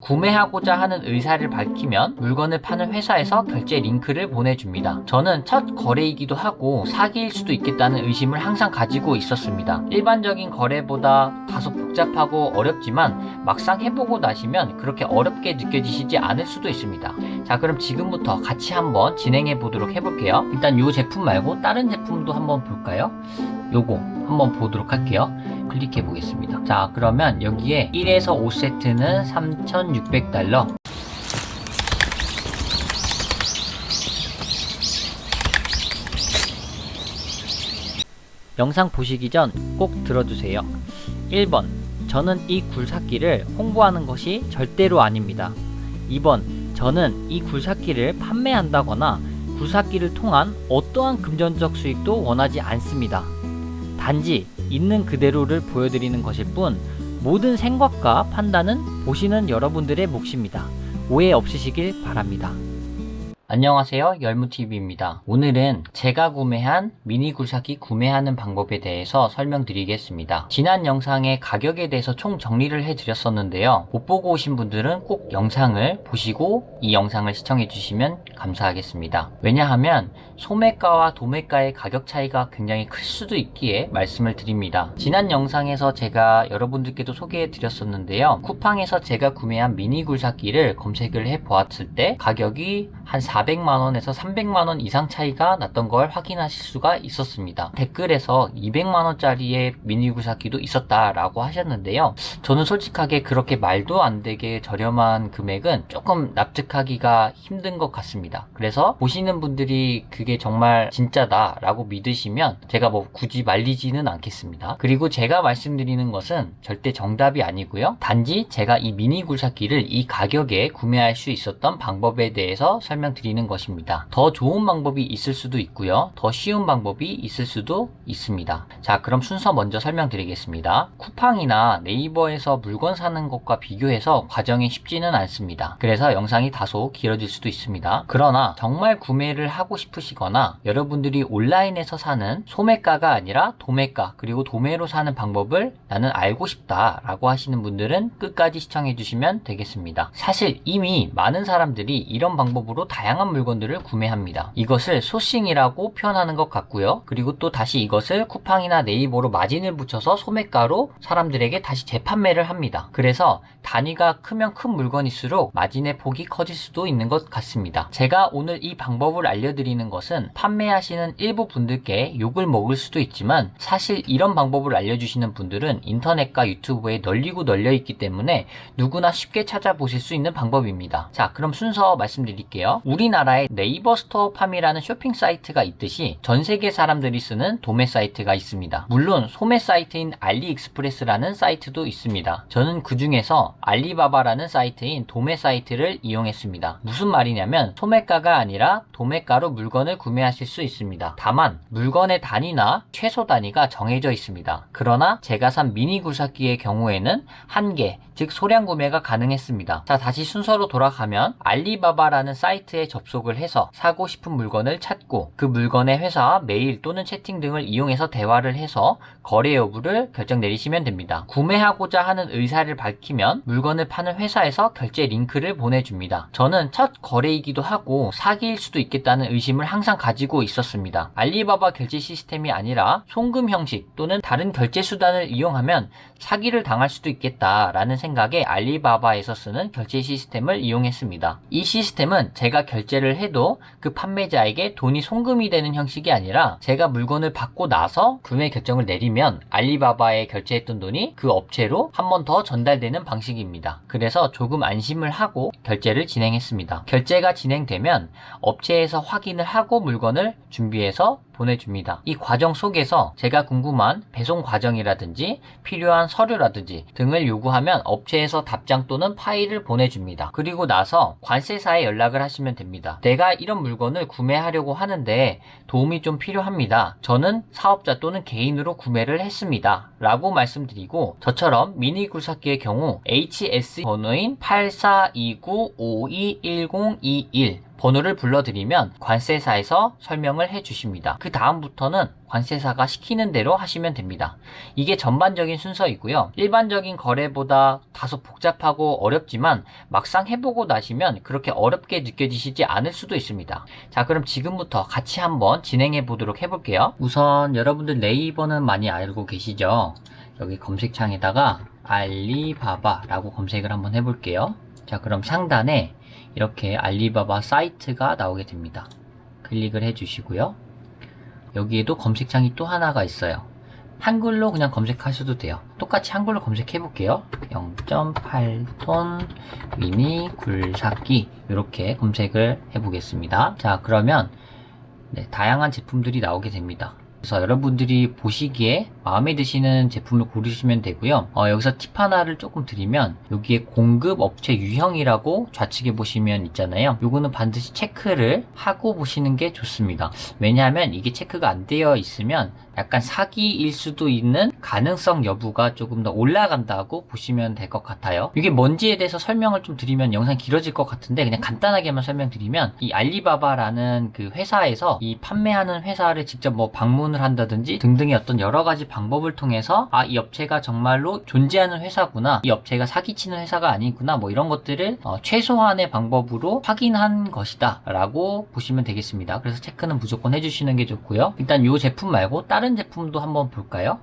구매하고자 하는 의사를 밝히면 물건을 파는 회사에서 결제 링크를 보내줍니다. 저는 첫 거래이기도 하고 사기일 수도 있겠다는 의심을 항상 가지고 있었습니다. 일반적인 거래보다 다소 복잡하고 어렵지만 막상 해보고 나시면 그렇게 어렵게 느껴지시지 않을 수도 있습니다. 자, 그럼 지금부터 같이 한번 진행해 보도록 해볼게요. 일단 이 제품 말고 다른 제품도 한번 볼까요? 요거 한번 보도록 할게요. 클릭해 보겠습니다. 자, 그러면 여기에 1에서 5세트는 3,600달러. 영상 보시기 전 꼭 들어주세요. 1번. 저는 이 굴삭기를 홍보하는 것이 절대로 아닙니다. 2번. 저는 이 굴삭기를 판매한다거나 굴삭기를 통한 어떠한 금전적 수익도 원하지 않습니다. 단지 있는 그대로를 보여드리는 것일 뿐 모든 생각과 판단은 보시는 여러분들의 몫입니다. 오해 없으시길 바랍니다. 안녕하세요. 열무TV입니다. 오늘은 제가 구매한 미니 굴삭기 구매하는 방법에 대해서 설명드리겠습니다. 지난 영상의 가격에 대해서 총 정리를 해드렸었는데요. 못 보고 오신 분들은 꼭 영상을 보시고 이 영상을 시청해 주시면 감사하겠습니다. 왜냐하면 소매가와 도매가의 가격 차이가 굉장히 클 수도 있기에 말씀을 드립니다. 지난 영상에서 제가 여러분들께도 소개해 드렸었는데요. 쿠팡에서 제가 구매한 미니 굴삭기를 검색을 해 보았을 때 가격이 한 400만원에서 300만원 이상 차이가 났던 걸 확인하실 수가 있었습니다. 댓글에서 200만원짜리의 미니 굴삭기도 있었다라고 하셨는데요. 저는 솔직하게 그렇게 말도 안 되게 저렴한 금액은 조금 납득하기가 힘든 것 같습니다. 그래서 보시는 분들이 그게 정말 진짜다 라고 믿으시면 제가 뭐 굳이 말리지는 않겠습니다. 그리고 제가 말씀드리는 것은 절대 정답이 아니고요. 단지 제가 이 미니 굴삭기를 이 가격에 구매할 수 있었던 방법에 대해서 설명드 리는 것입니다. 더 좋은 방법이 있을 수도 있고요. 더 쉬운 방법이 있을 수도 있습니다. 자, 그럼 순서 먼저 설명드리겠습니다. 쿠팡이나 네이버에서 물건 사는 것과 비교해서 과정이 쉽지는 않습니다. 그래서 영상이 다소 길어질 수도 있습니다. 그러나 정말 구매를 하고 싶으시거나 여러분들이 온라인에서 사는 소매가가 아니라 도매가 그리고 도매로 사는 방법을 나는 알고 싶다 라고 하시는 분들은 끝까지 시청해 주시면 되겠습니다. 사실 이미 많은 사람들이 이런 방법으로 다양한 물건들을 구매합니다. 이것을 소싱이라고 표현하는 것 같고요. 그리고 또 다시 이것을 쿠팡이나 네이버로 마진을 붙여서 소매가로 사람들에게 다시 재판매를 합니다. 그래서 단위가 크면 큰 물건일수록 마진의 폭이 커질 수도 있는 것 같습니다. 제가 오늘 이 방법을 알려드리는 것은 판매하시는 일부 분들께 욕을 먹을 수도 있지만 사실 이런 방법을 알려주시는 분들은 인터넷과 유튜브에 널리고 널려 있기 때문에 누구나 쉽게 찾아보실 수 있는 방법입니다. 자, 그럼 순서 말씀드릴게요. 우리 나라에 네이버 스토어팜이라는 쇼핑 사이트가 있듯이 전 세계 사람들이 쓰는 도매 사이트가 있습니다. 물론 소매 사이트인 알리익스프레스라는 사이트도 있습니다. 저는 그 중에서 알리바바라는 사이트인 도매 사이트를 이용했습니다. 무슨 말이냐면 소매가가 아니라 도매가로 물건을 구매하실 수 있습니다. 다만 물건의 단위나 최소 단위가 정해져 있습니다. 그러나 제가 산 미니 굴삭기의 경우에는 한 개, 즉 소량 구매가 가능했습니다. 자, 다시 순서로 돌아가면 알리바바라는 사이트에 접속을 해서 사고 싶은 물건을 찾고 그 물건의 회사와 메일 또는 채팅 등을 이용해서 대화를 해서 거래 여부를 결정 내리시면 됩니다. 구매하고자 하는 의사를 밝히면 물건을 파는 회사에서 결제 링크를 보내줍니다. 저는 첫 거래이기도 하고 사기일 수도 있겠다는 의심을 항상 가지고 있었습니다. 알리바바 결제 시스템이 아니라 송금 형식 또는 다른 결제 수단을 이용하면 사기를 당할 수도 있겠다라는 생각에 알리바바에서 쓰는 결제 시스템을 이용했습니다. 이 시스템은 제가 결제 를 해도 그 판매자에게 돈이 송금이 되는 형식이 아니라 제가 물건을 받고 나서 구매 결정을 내리면 알리바바에 결제했던 돈이 그 업체로 한 번 더 전달되는 방식입니다. 그래서 조금 안심을 하고 결제를 진행했습니다. 결제가 진행되면 업체에서 확인을 하고 물건을 준비해서 보내줍니다. 이 과정 속에서 제가 궁금한 배송 과정이라든지 필요한 서류라든지 등을 요구하면 업체에서 답장 또는 파일을 보내줍니다. 그리고 나서 관세사에 연락을 하시면 됩니다. 내가 이런 물건을 구매하려고 하는데 도움이 좀 필요합니다. 저는 사업자 또는 개인으로 구매를 했습니다. 라고 말씀드리고 저처럼 미니 굴삭기의 경우 HS 번호인 8429521021 번호를 불러드리면 관세사에서 설명을 해 주십니다. 그 다음부터는 관세사가 시키는 대로 하시면 됩니다. 이게 전반적인 순서이고요. 일반적인 거래보다 다소 복잡하고 어렵지만 막상 해보고 나시면 그렇게 어렵게 느껴지시지 않을 수도 있습니다. 자, 그럼 지금부터 같이 한번 진행해 보도록 해볼게요. 우선 여러분들 네이버는 많이 알고 계시죠? 여기 검색창에다가 알리바바라고 검색을 한번 해볼게요. 자, 그럼 상단에 이렇게 알리바바 사이트가 나오게 됩니다. 클릭을 해주시고요. 여기에도 검색창이 또 하나가 있어요. 한글로 그냥 검색하셔도 돼요. 똑같이 한글로 검색해 볼게요. 0.8톤 미니 굴삭기 이렇게 검색을 해 보겠습니다. 자 그러면 네, 다양한 제품들이 나오게 됩니다. 그래서 여러분들이 보시기에 마음에 드시는 제품을 고르시면 되고요. 어, 여기서 팁 하나를 조금 드리면 여기에 공급 업체 유형이라고 좌측에 보시면 있잖아요. 요거는 반드시 체크를 하고 보시는 게 좋습니다. 왜냐하면 이게 체크가 안 되어 있으면 약간 사기일 수도 있는 가능성 여부가 조금 더 올라간다고 보시면 될 것 같아요. 이게 뭔지에 대해서 설명을 좀 드리면 영상이 길어질 것 같은데 그냥 간단하게만 설명드리면 이 알리바바라는 그 회사에서 이 판매하는 회사를 직접 뭐 방문을 한다든지 등등의 어떤 여러 가지 방법을 통해서 아 이 업체가 정말로 존재하는 회사구나 이 업체가 사기치는 회사가 아니구나 뭐 이런 것들을 어, 최소한의 방법으로 확인한 것이다 라고 보시면 되겠습니다. 그래서 체크는 무조건 해주시는 게 좋고요. 일단 이 제품 말고 다른 제품도 한번 볼까요?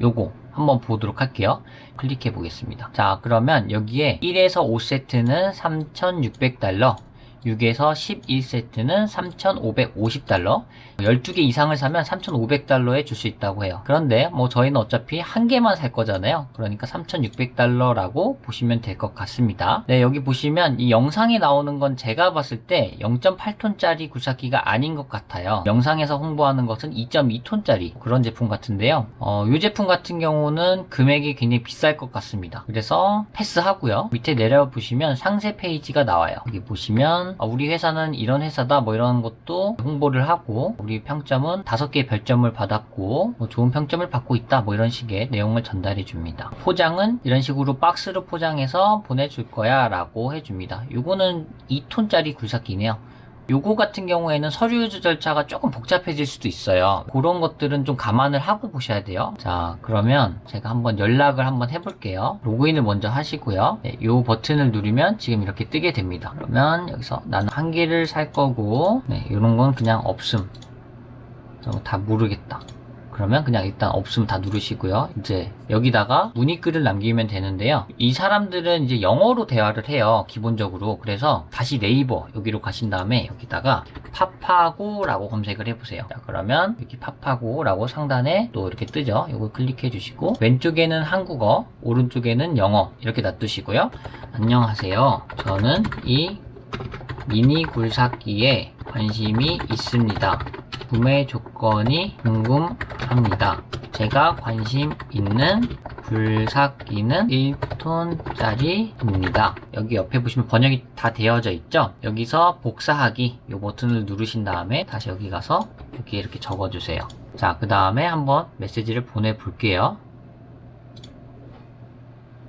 요거 한번 보도록 할게요. 클릭해 보겠습니다. 자, 그러면 여기에 1에서 5세트는 3,600달러, 6에서 11세트는 3,550달러, 12개 이상을 사면 3,500달러에 줄 수 있다고 해요. 그런데 뭐 저희는 어차피 한 개만 살 거잖아요. 그러니까 3,600달러라고 보시면 될 것 같습니다. 네, 여기 보시면 이 영상에 나오는 건 제가 봤을 때 0.8톤짜리 굴삭기가 아닌 것 같아요. 영상에서 홍보하는 것은 2.2톤짜리 그런 제품 같은데요. 어, 이 제품 같은 경우는 금액이 굉장히 비쌀 것 같습니다. 그래서 패스하고요. 밑에 내려 보시면 상세 페이지가 나와요. 여기 보시면 어, 우리 회사는 이런 회사다 뭐 이런 것도 홍보를 하고 우리 평점은 5개의 별점을 받았고 뭐 좋은 평점을 받고 있다 뭐 이런 식의 내용을 전달해 줍니다. 포장은 이런 식으로 박스로 포장해서 보내줄 거야 라고 해줍니다. 요거는 2톤짜리 굴삭기네요. 요거 같은 경우에는 서류 절차가 조금 복잡해질 수도 있어요. 그런 것들은 좀 감안을 하고 보셔야 돼요. 자, 그러면 제가 한번 연락을 한번 해볼게요. 로그인을 먼저 하시고요. 네, 요 버튼을 누르면 지금 이렇게 뜨게 됩니다. 그러면 여기서 나는 한 개를 살 거고, 네, 이런 건 그냥 없음. 다 모르겠다. 그러면 그냥 일단 없으면 다 누르시고요. 이제 여기다가 문의글을 남기면 되는데요. 이 사람들은 이제 영어로 대화를 해요. 기본적으로. 그래서 다시 네이버 여기로 가신 다음에 여기다가 파파고라고 검색을 해보세요. 자, 그러면 여기 파파고라고 상단에 또 이렇게 뜨죠. 이걸 클릭해 주시고 왼쪽에는 한국어, 오른쪽에는 영어 이렇게 놔두시고요. 안녕하세요. 저는 이 미니 굴삭기에 관심이 있습니다. 구매 조건이 궁금합니다. 제가 관심 있는 굴삭기는 1톤짜리입니다. 여기 옆에 보시면 번역이 다 되어져 있죠? 여기서 복사하기 이 버튼을 누르신 다음에 다시 여기 가서 여기 이렇게 적어주세요. 자, 그 다음에 한번 메시지를 보내볼게요.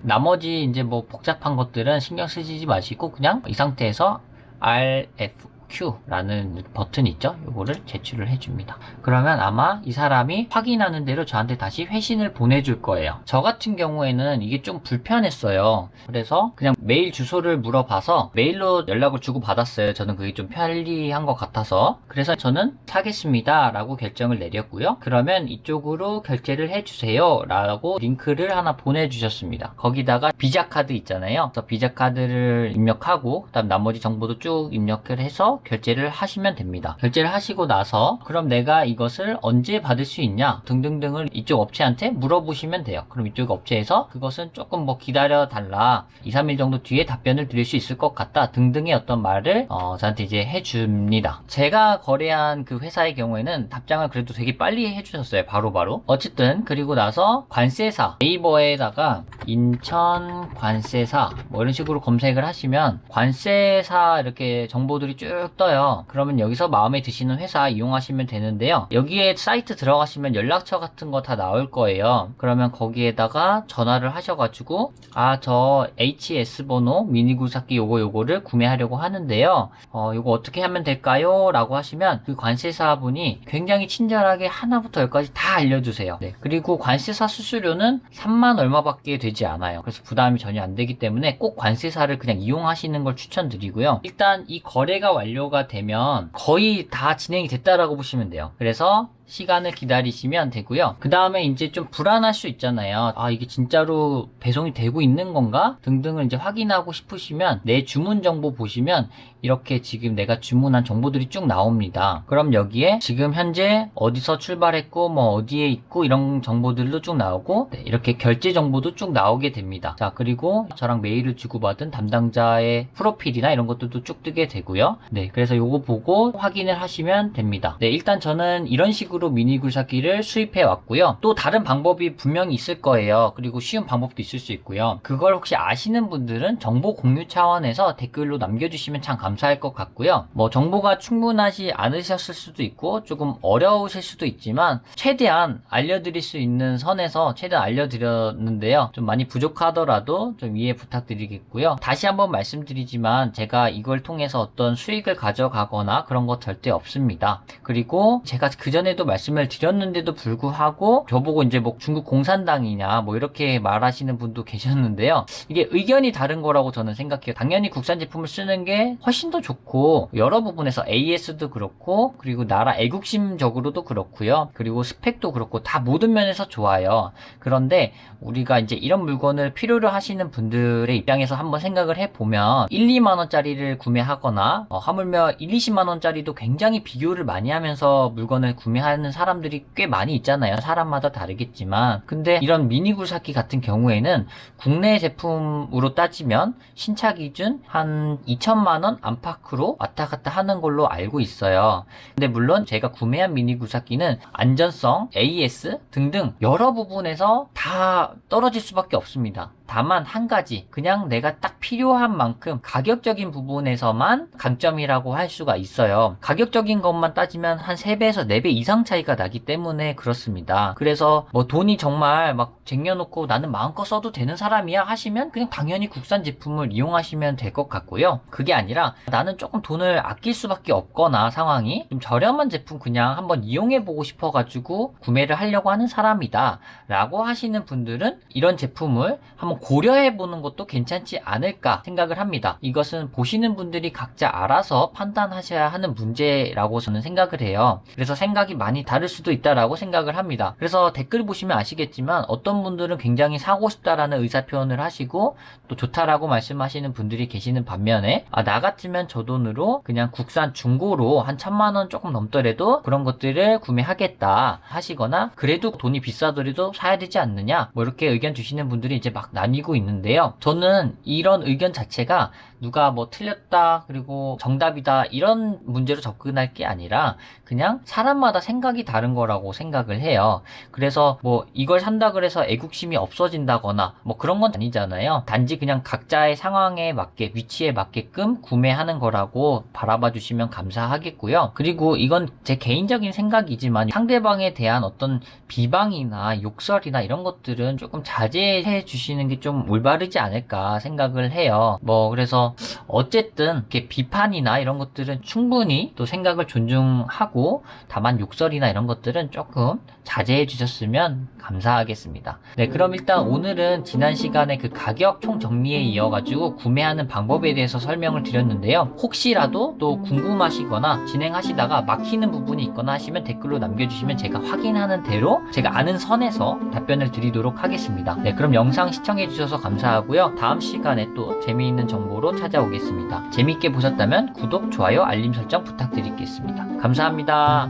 나머지 이제 뭐 복잡한 것들은 신경 쓰시지 마시고 그냥 이 상태에서 RF RFQ라는 버튼 있죠? 요거를 제출을 해줍니다. 그러면 아마 이 사람이 확인하는 대로 저한테 다시 회신을 보내줄 거예요. 저 같은 경우에는 이게 좀 불편했어요. 그래서 그냥 메일 주소를 물어봐서 메일로 연락을 주고 받았어요. 저는 그게 좀 편리한 것 같아서. 그래서 저는 사겠습니다. 라고 결정을 내렸고요. 그러면 이쪽으로 결제를 해주세요. 라고 링크를 하나 보내주셨습니다. 거기다가 비자 카드 있잖아요. 그래서 비자 카드를 입력하고 그 다음 나머지 정보도 쭉 입력을 해서 결제를 하시면 됩니다. 결제를 하시고 나서 그럼 내가 이것을 언제 받을 수 있냐 등등등을 이쪽 업체한테 물어보시면 돼요. 그럼 이쪽 업체에서 그것은 조금 뭐 기다려 달라 2, 3일 정도 뒤에 답변을 드릴 수 있을 것 같다 등등의 어떤 말을 어, 저한테 이제 해줍니다. 제가 거래한 그 회사의 경우에는 답장을 그래도 되게 빨리 해주셨어요. 바로바로. 어쨌든 그리고 나서 관세사 네이버에다가 인천 관세사 뭐 이런 식으로 검색을 하시면 관세사 이렇게 정보들이 쭉쭉 떠요. 그러면 여기서 마음에 드시는 회사 이용하시면 되는데요. 여기에 사이트 들어가시면 연락처 같은 거 다 나올 거예요. 그러면 거기에다가 전화를 하셔가지고 아 저 HS 번호 미니 굴삭기 요거 요거를 구매하려고 하는데요. 어 요거 어떻게 하면 될까요? 라고 하시면 그 관세사분이 굉장히 친절하게 하나부터 열까지 다 알려주세요. 네. 그리고 관세사 수수료는 3만 얼마밖에 되지 않아요. 그래서 부담이 전혀 안 되기 때문에 꼭 관세사를 그냥 이용하시는 걸 추천드리고요. 일단 이 거래가 완료 가 되면 거의 다 진행이 됐다라고 보시면 돼요. 그래서 시간을 기다리시면 되고요. 그 다음에 이제 좀 불안할 수 있잖아요. 아, 이게 진짜로 배송이 되고 있는 건가? 등등을 이제 확인하고 싶으시면 내 주문 정보 보시면 이렇게 지금 내가 주문한 정보들이 쭉 나옵니다. 그럼 여기에 지금 현재 어디서 출발했고 뭐 어디에 있고 이런 정보들도 쭉 나오고 네, 이렇게 결제 정보도 쭉 나오게 됩니다. 자, 그리고 저랑 메일을 주고받은 담당자의 프로필이나 이런 것들도 쭉 뜨게 되고요. 네, 그래서 요거 보고 확인을 하시면 됩니다. 네, 일단 저는 이런 식으로 미니 굴삭기를 수입해 왔고요. 또 다른 방법이 분명히 있을 거예요. 그리고 쉬운 방법도 있을 수 있고요. 그걸 혹시 아시는 분들은 정보 공유 차원에서 댓글로 남겨주시면 참 감사할 것 같고요. 뭐 정보가 충분하지 않으셨을 수도 있고 조금 어려우실 수도 있지만 최대한 알려드릴 수 있는 선에서 최대한 알려드렸는데요. 좀 많이 부족하더라도 좀 이해 부탁드리겠고요. 다시 한번 말씀드리지만 제가 이걸 통해서 어떤 수익을 가져가거나 그런 거 절대 없습니다. 그리고 제가 그전에도 말씀을 드렸는데도 불구하고 저보고 이제 뭐 중국 공산당이냐 뭐 이렇게 말하시는 분도 계셨는데요. 이게 의견이 다른 거라고 저는 생각해요. 당연히 국산 제품을 쓰는 게 훨씬 더 좋고 여러 부분에서 AS도 그렇고 그리고 나라 애국심적으로도 그렇고요. 그리고 스펙도 그렇고 다 모든 면에서 좋아요. 그런데 우리가 이제 이런 물건을 필요로 하시는 분들의 입장에서 한번 생각을 해보면 1, 2만 원짜리를 구매하거나 어, 하물며 1, 20만 원짜리도 굉장히 비교를 많이 하면서 물건을 구매하 는 사람들이 꽤 많이 있잖아요. 사람마다 다르겠지만 근데 이런 미니 굴삭기 같은 경우에는 국내 제품으로 따지면 신차 기준 한 2천만 원 안팎으로 왔다 갔다 하는 걸로 알고 있어요. 근데 물론 제가 구매한 미니 굴삭기는 안전성, AS 등등 여러 부분에서 다 떨어질 수밖에 없습니다. 다만 한 가지 그냥 내가 딱 필요한 만큼 가격적인 부분에서만 강점이라고 할 수가 있어요. 가격적인 것만 따지면 한 3배에서 4배 이상 차이가 나기 때문에 그렇습니다. 그래서 뭐 돈이 정말 막 쟁여놓고 나는 마음껏 써도 되는 사람이야 하시면 그냥 당연히 국산 제품을 이용하시면 될 것 같고요. 그게 아니라 나는 조금 돈을 아낄 수밖에 없거나 상황이 좀 저렴한 제품 그냥 한번 이용해보고 싶어가지고 구매를 하려고 하는 사람이다 라고 하시는 분들은 이런 제품을 한번 고려해 보는 것도 괜찮지 않을까 생각을 합니다. 이것은 보시는 분들이 각자 알아서 판단하셔야 하는 문제라고 저는 생각을 해요. 그래서 생각이 많이 다를 수도 있다라고 생각을 합니다. 그래서 댓글 보시면 아시겠지만 어떤 분들은 굉장히 사고 싶다라는 의사 표현을 하시고 또 좋다라고 말씀하시는 분들이 계시는 반면에 아, 나 같으면 저 돈으로 그냥 국산 중고로 한 천만 원 조금 넘더라도 그런 것들을 구매하겠다 하시거나 그래도 돈이 비싸더라도 사야 되지 않느냐 뭐 이렇게 의견 주시는 분들이 이제 막 나뉘 고 있는데요. 저는 이런 의견 자체가 누가 뭐 틀렸다 그리고 정답이다 이런 문제로 접근할 게 아니라 그냥 사람마다 생각이 다른 거라고 생각을 해요. 그래서 뭐 이걸 산다 그래서 애국심이 없어진다거나 뭐 그런 건 아니잖아요. 단지 그냥 각자의 상황에 맞게 위치에 맞게끔 구매하는 거라고 바라봐 주시면 감사하겠고요. 그리고 이건 제 개인적인 생각이지만 상대방에 대한 어떤 비방이나 욕설이나 이런 것들은 조금 자제해 주시는 게 좀 올바르지 않을까 생각을 해요. 뭐 그래서 어쨌든 이렇게 비판이나 이런 것들은 충분히 또 생각을 존중하고 다만 욕설이나 이런 것들은 조금 자제해 주셨으면 감사하겠습니다. 네, 그럼 일단 오늘은 지난 시간에 그 가격 총 정리에 이어가지고 구매하는 방법에 대해서 설명을 드렸는데요. 혹시라도 또 궁금하시거나 진행하시다가 막히는 부분이 있거나 하시면 댓글로 남겨주시면 제가 확인하는 대로 제가 아는 선에서 답변을 드리도록 하겠습니다. 네, 그럼 영상 시청해 주셔서 감사하고요. 다음 시간에 또 재미있는 정보로 찾아오겠습니다. 재미있게 보셨다면 구독, 좋아요, 알림 설정 부탁드리겠습니다. 감사합니다.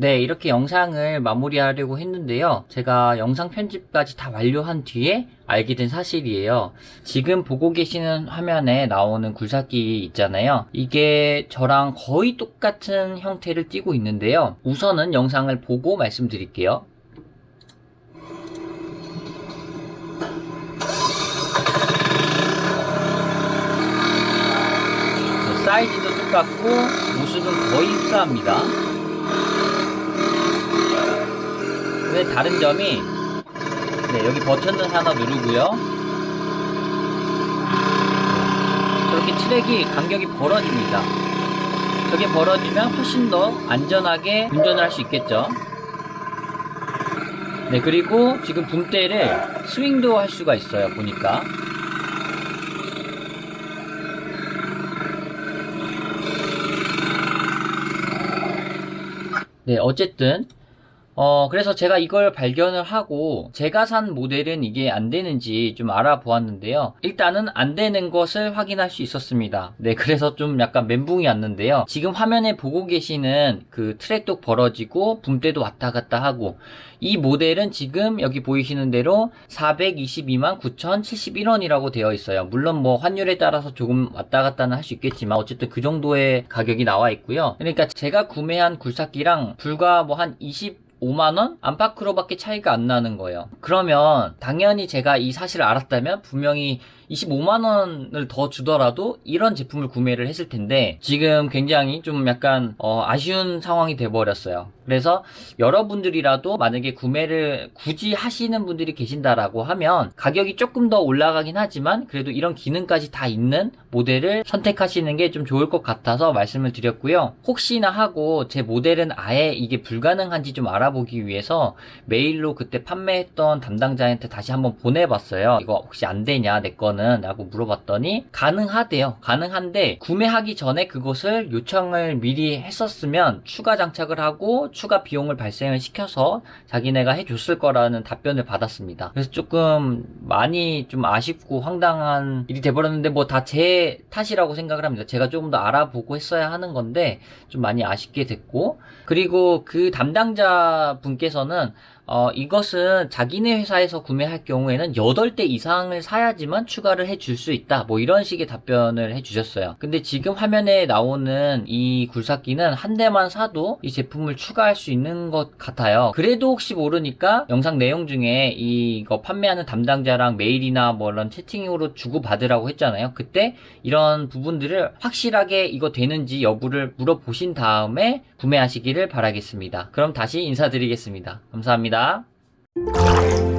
네, 이렇게 영상을 마무리하려고 했는데요. 제가 영상 편집까지 다 완료한 뒤에 알게 된 사실이에요. 지금 보고 계시는 화면에 나오는 굴삭기 있잖아요. 이게 저랑 거의 똑같은 형태를 띠고 있는데요. 우선은 영상을 보고 말씀드릴게요. 똑같고 모습은 거의 흡사합니다. 근데 다른 점이 네, 여기 버튼을 하나 누르고요. 저렇게 트랙이 간격이 벌어집니다. 저게 벌어지면 훨씬 더 안전하게 운전을 할 수 있겠죠. 네, 그리고 지금 붐대를 스윙도 할 수가 있어요, 보니까. 네, 어쨌든 어, 그래서 제가 이걸 발견을 하고, 제가 산 모델은 이게 안 되는지 좀 알아보았는데요. 일단은 안 되는 것을 확인할 수 있었습니다. 네, 그래서 좀 약간 멘붕이 왔는데요. 지금 화면에 보고 계시는 그 트랙도 벌어지고, 붐대도 왔다 갔다 하고, 이 모델은 지금 여기 보이시는 대로 422만 9,071원이라고 되어 있어요. 물론 뭐 환율에 따라서 조금 왔다 갔다는 할 수 있겠지만, 어쨌든 그 정도의 가격이 나와 있고요. 그러니까 제가 구매한 굴삭기랑 불과 뭐 한 20, 5만원? 안팎으로밖에 차이가 안 나는 거예요. 그러면 당연히 제가 이 사실을 알았다면 분명히 25만원을 더 주더라도 이런 제품을 구매를 했을 텐데 지금 굉장히 좀 약간 어, 아쉬운 상황이 돼버렸어요. 그래서 여러분들이라도 만약에 구매를 굳이 하시는 분들이 계신다라고 하면 가격이 조금 더 올라가긴 하지만 그래도 이런 기능까지 다 있는 모델을 선택하시는 게 좀 좋을 것 같아서 말씀을 드렸고요. 혹시나 하고 제 모델은 아예 이게 불가능한지 좀 알아보기 위해서 메일로 그때 판매했던 담당자한테 다시 한번 보내봤어요. 이거 혹시 안 되냐 내 거는 라고 물어봤더니 가능하대요. 가능한데 구매하기 전에 그것을 요청을 미리 했었으면 추가 장착을 하고 추가 비용을 발생을 시켜서 자기네가 해줬을 거라는 답변을 받았습니다. 그래서 조금 많이 좀 아쉽고 황당한 일이 돼버렸는데 뭐 다 제 탓이라고 생각을 합니다. 제가 조금 더 알아보고 했어야 하는 건데 좀 많이 아쉽게 됐고 그리고 그 담당자 분께서는 어, 이것은 자기네 회사에서 구매할 경우에는 8대 이상을 사야지만 추가를 해줄 수 있다. 뭐 이런 식의 답변을 해주셨어요. 근데 지금 화면에 나오는 이 굴삭기는 한 대만 사도 이 제품을 추가할 수 있는 것 같아요. 그래도 혹시 모르니까 영상 내용 중에 이거 판매하는 담당자랑 메일이나 뭐 이런 채팅으로 주고받으라고 했잖아요. 그때 이런 부분들을 확실하게 이거 되는지 여부를 물어보신 다음에 구매하시기를 바라겠습니다. 그럼 다시 인사드리겠습니다. 감사합니다. した。